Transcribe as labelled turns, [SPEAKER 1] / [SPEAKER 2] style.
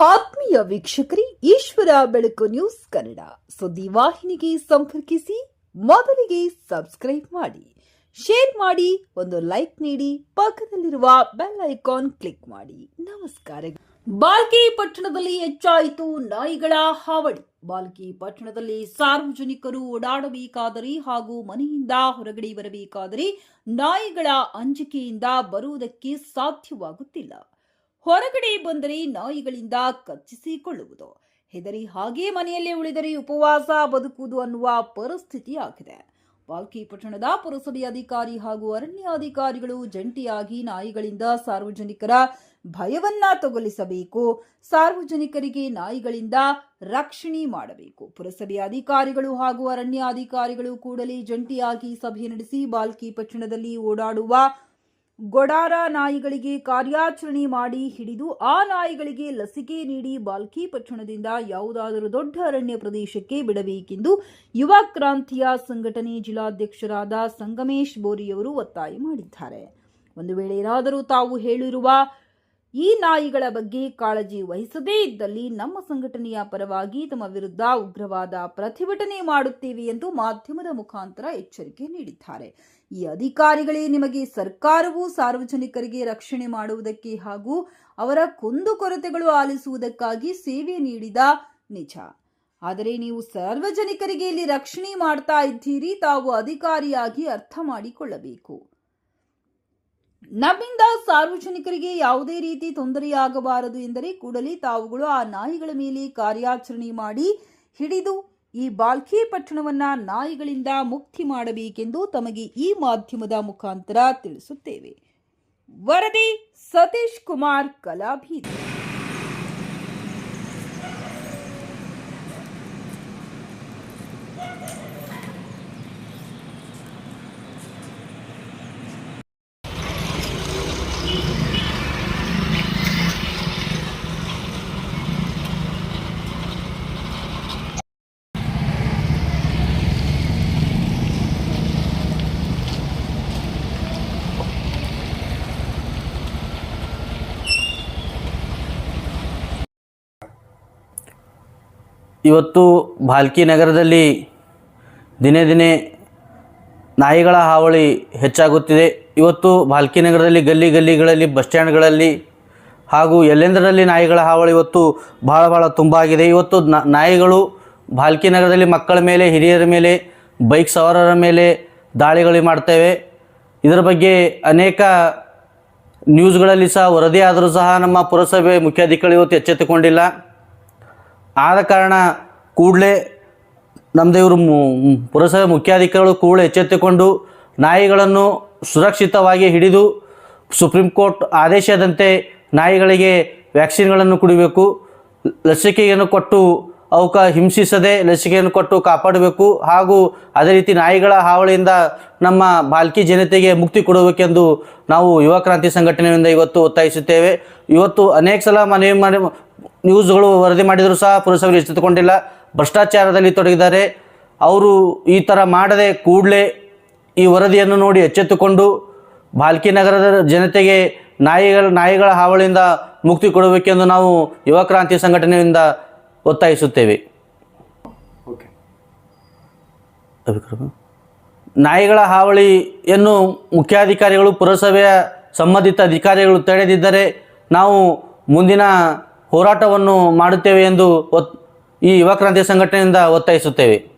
[SPEAKER 1] ಪ್ರಿಯ ವೀಕ್ಷಕರೇ, ಈಶ್ವರ ಬೆಳಕು ನ್ಯೂಸ್ ಕನ್ನಡ. ಸುದ್ದಿ ವಾಹಿನಿಗೆ ಸಂಪರ್ಕಿಸಿ, ಮೊದಲಿಗೆ ಸಬ್ಸ್ಕ್ರೈಬ್ ಮಾಡಿ. ಶೇರ್ ಮಾಡಿ, ಒಂದು ಲೈಕ್ ನೀಡಿ, ಪಕ್ಕದಲ್ಲಿರುವ ಬೆಲ್ ಐಕಾನ್ ಕ್ಲಿಕ್ ಮಾಡಿ. ನಮಸ್ಕಾರ ಬಾಲ್ಕಿ ಪಟ್ಟಣದಲ್ಲಿ ಹೆಚ್ಚಾಯಿತು ನಾಯಿಗಳ ಹಾವಳಿ. ಬಾಲ್ಕಿ ಪಟ್ಟಣದಲ್ಲಿ ಸಾರ್ವಜನಿಕರು ಓಡಾಡಬೇಕಾದರೆ ಹಾಗೂ ಮನೆಯಿಂದ ಹೊರಗಡೆ ಬರಬೇಕಾದರೆ ನಾಯಿಗಳ ಅಂಜಿಕೆಯಿಂದ ಬರುವುದಕ್ಕೆ ಸಾಧ್ಯವಾಗುತ್ತಿಲ್ಲ. ಹೊರಗಡೆ ಬಂದರೆ ನಾಯಿಗಳಿಂದ ಕಚ್ಚಿಸಿಕೊಳ್ಳುವುದು. ಹೆದರಿ ಹಾಗೆ ಮನೆಯಲ್ಲೇ ಉಳಿದರೆ ಉಪವಾಸ ಬದುಕುವುದು ಅನ್ನುವ ಪರಿಸ್ಥಿತಿ ಆಗಿದೆ. ಬಾಲ್ಕಿ ಪಟ್ಟಣದ ಪುರಸಭೆ ಅಧಿಕಾರಿ ಹಾಗೂ ಅರಣ್ಯಾಧಿಕಾರಿಗಳು ಜಂಟಿಯಾಗಿ ನಾಯಿಗಳಿಂದ ಸಾರ್ವಜನಿಕರ ಭಯವನ್ನ ತೊಗಲಿಸಬೇಕು, ಸಾರ್ವಜನಿಕರಿಗೆ ನಾಯಿಗಳಿಂದ ರಕ್ಷಣೆ ಮಾಡಬೇಕು. ಪುರಸಭೆ ಅಧಿಕಾರಿಗಳು ಹಾಗೂ ಅರಣ್ಯಾಧಿಕಾರಿಗಳು ಕೂಡಲೇ ಜಂಟಿಯಾಗಿ ಸಭೆ ನಡೆಸಿ ಬಾಲ್ಕಿ ಪಟ್ಟಣದಲ್ಲಿ ಓಡಾಡುವ ಗೊಡಾರ ನಾಯಿಗಳಿಗೆ ಕಾರ್ಯಾಚರಣೆ ಮಾಡಿ ಹಿಡಿದು ಆ ನಾಯಿಗಳಿಗೆ ಲಸಿಕೆ ನೀಡಿ ಬಾಲ್ಕಿ ಪಟ್ಟಣದಿಂದ ಯಾವುದಾದರೂ ದೊಡ್ಡ ಅರಣ್ಯ ಪ್ರದೇಶಕ್ಕೆ ಬಿಡಬೇಕೆಂದು ಯುವ ಕ್ರಾಂತಿಯ ಸಂಘಟನೆ ಜಿಲ್ಲಾಧ್ಯಕ್ಷರಾದ ಸಂಗಮೇಶ್ ಬೋರಿಯವರು ಒತ್ತಾಯ ಮಾಡಿದ್ದಾರೆ. ಒಂದು ವೇಳೆ ಏನಾದರೂ ತಾವು ಹೇಳಿರುವ ಈ ನಾಯಿಗಳ ಬಗ್ಗೆ ಕಾಳಜಿ ವಹಿಸದೇ ಇದ್ದಲ್ಲಿ ನಮ್ಮ ಸಂಘಟನೆಯ ಪರವಾಗಿ ತಮ್ಮ ವಿರುದ್ಧ ಉಗ್ರವಾದ ಪ್ರತಿಭಟನೆ ಮಾಡುತ್ತೇವೆ ಎಂದು ಮಾಧ್ಯಮದ ಮುಖಾಂತರ ಎಚ್ಚರಿಕೆ ನೀಡಿದ್ದಾರೆ. ಈ ಅಧಿಕಾರಿಗಳೇ ನಿಮಗೆ ಸರ್ಕಾರವು ಸಾರ್ವಜನಿಕರಿಗೆ ರಕ್ಷಣೆ ಮಾಡುವುದಕ್ಕೆ ಹಾಗೂ ಅವರ ಕುಂದುಕೊರತೆಗಳು ಆಲಿಸುವುದಕ್ಕಾಗಿ ಸೇವೆ ನೀಡಿದ ನಿಜ. ಆದರೆ ನೀವು ಸಾರ್ವಜನಿಕರಿಗೆ ಇಲ್ಲಿ ರಕ್ಷಣೆ ಮಾಡ್ತಾ ಇದ್ದೀರಿ, ತಾವು ಅಧಿಕಾರಿಯಾಗಿ ಅರ್ಥ ಮಾಡಿಕೊಳ್ಳಬೇಕು. ನಮ್ಮಿಂದ ಸಾರ್ವಜನಿಕರಿಗೆ ಯಾವುದೇ ರೀತಿ ತೊಂದರೆಯಾಗಬಾರದು ಎಂದರೆ ಕೂಡಲೇ ತಾವುಗಳು ಆ ನಾಯಿಗಳ ಮೇಲೆ ಕಾರ್ಯಾಚರಣೆ ಮಾಡಿ ಹಿಡಿದು ಈ ಬಾಲ್ಕಿ ಪಟ್ಟಣವನ್ನ ನಾಯಿಗಳಿಂದ ಮುಕ್ತಿ ಮಾಡಬೇಕೆಂದು ತಮಗೆ ಈ ಮಾಧ್ಯಮದ ಮುಖಾಂತರ ತಿಳಿಸುತ್ತೇವೆ. ವರದಿ ಸತೀಶ್ ಕುಮಾರ್, ಕಲಾಭೀತಿ.
[SPEAKER 2] ಇವತ್ತು ಭಾಲ್ಕಿ ನಗರದಲ್ಲಿ ದಿನೇ ದಿನೇ ನಾಯಿಗಳ ಹಾವಳಿ ಹೆಚ್ಚಾಗುತ್ತಿದೆ. ಇವತ್ತು ಭಾಲ್ಕಿ ನಗರದಲ್ಲಿ ಗಲ್ಲಿ ಗಲ್ಲಿಗಳಲ್ಲಿ, ಬಸ್ ಸ್ಟ್ಯಾಂಡ್ಗಳಲ್ಲಿ ಹಾಗೂ ಎಲ್ಲೆಂದರಲ್ಲಿ ನಾಯಿಗಳ ಹಾವಳಿ ಇವತ್ತು ಭಾಳ ಭಾಳ ತುಂಬ ಆಗಿದೆ ಇವತ್ತು ನಾಯಿಗಳು ಭಾಲ್ಕಿ ನಗರದಲ್ಲಿ ಮಕ್ಕಳ ಮೇಲೆ, ಹಿರಿಯರ ಮೇಲೆ, ಬೈಕ್ ಸವಾರರ ಮೇಲೆ ದಾಳಿಗಳು ಮಾಡ್ತೇವೆ. ಇದರ ಬಗ್ಗೆ ಅನೇಕ ನ್ಯೂಸ್ಗಳಲ್ಲಿ ಸಹ ವರದಿಯಾದರೂ ಸಹ ನಮ್ಮ ಪುರಸಭೆ ಮುಖ್ಯಾಧಿಕಾರಿ ಇವತ್ತು ಎಚ್ಚೆತ್ತುಕೊಂಡಿಲ್ಲ. ಆದ ಕಾರಣ ಕೂಡಲೇ ನಮ್ಮದೇ ಇವರು ಪುರಸಭೆ ಮುಖ್ಯಾಧಿಕಾರಿಗಳು ಕೂಡಲೇ ಎಚ್ಚೆತ್ತುಕೊಂಡು ನಾಯಿಗಳನ್ನು ಸುರಕ್ಷಿತವಾಗಿ ಹಿಡಿದು ಸುಪ್ರೀಂ ಕೋರ್ಟ್ ಆದೇಶದಂತೆ ನಾಯಿಗಳಿಗೆ ವ್ಯಾಕ್ಸಿನ್ಗಳನ್ನು ಕುಡಿಬೇಕು, ಲಸಿಕೆಯನ್ನು ಕೊಟ್ಟು ಅವಕ್ಕೆ ಹಿಂಸಿಸದೆ ಲಸಿಕೆಯನ್ನು ಕೊಟ್ಟು ಕಾಪಾಡಬೇಕು ಹಾಗೂ ಅದೇ ರೀತಿ ನಾಯಿಗಳ ಹಾವಳಿಯಿಂದ ನಮ್ಮ ಬಾಲ್ಕಿ ಜನತೆಗೆ ಮುಕ್ತಿ ಕೊಡಬೇಕೆಂದು ನಾವು ಯುವ ಕ್ರಾಂತಿ ಸಂಘಟನೆಯಿಂದ ಇವತ್ತು ಒತ್ತಾಯಿಸುತ್ತೇವೆ. ಇವತ್ತು ಅನೇಕ ಸಲ ಮನವಿ ಮಾಡಿ ನ್ಯೂಸ್ಗಳು ವರದಿ ಮಾಡಿದರೂ ಸಹ ಪುರಸಭೆ ಎಚ್ಚೆತ್ತುಕೊಂಡಿಲ್ಲ. ಭ್ರಷ್ಟಾಚಾರದಲ್ಲಿ ತೊಡಗಿದ್ದಾರೆ. ಅವರು ಈ ಥರ ಮಾಡದೆ ಕೂಡಲೇ ಈ ವರದಿಯನ್ನು ನೋಡಿ ಎಚ್ಚೆತ್ತುಕೊಂಡು ಬಾಲ್ಕಿ ನಗರದ ಜನತೆಗೆ ನಾಯಿಗಳ ನಾಯಿಗಳ ಹಾವಳಿಯಿಂದ ಮುಕ್ತಿ ಕೊಡಬೇಕೆಂದು ನಾವು ಯುವ ಕ್ರಾಂತಿ ಸಂಘಟನೆಯಿಂದ ಒತ್ತಾಯಿಸುತ್ತೇವೆ? ನಾಯಿಗಳ ಹಾವಳಿಯನ್ನು ಮುಖ್ಯಾಧಿಕಾರಿಗಳು ಪುರಸಭೆಯ ಸಂಬಂಧಿತ ಅಧಿಕಾರಿಗಳು ತಡೆದಿದ್ದರೆ ನಾವು ಮುಂದಿನ ಹೋರಾಟವನ್ನು ಮಾಡುತ್ತೇವೆ ಎಂದು ಈ ಯುವ ಕ್ರಾಂತಿ ಸಂಘಟನೆಯಿಂದ ಒತ್ತಾಯಿಸುತ್ತೇವೆ.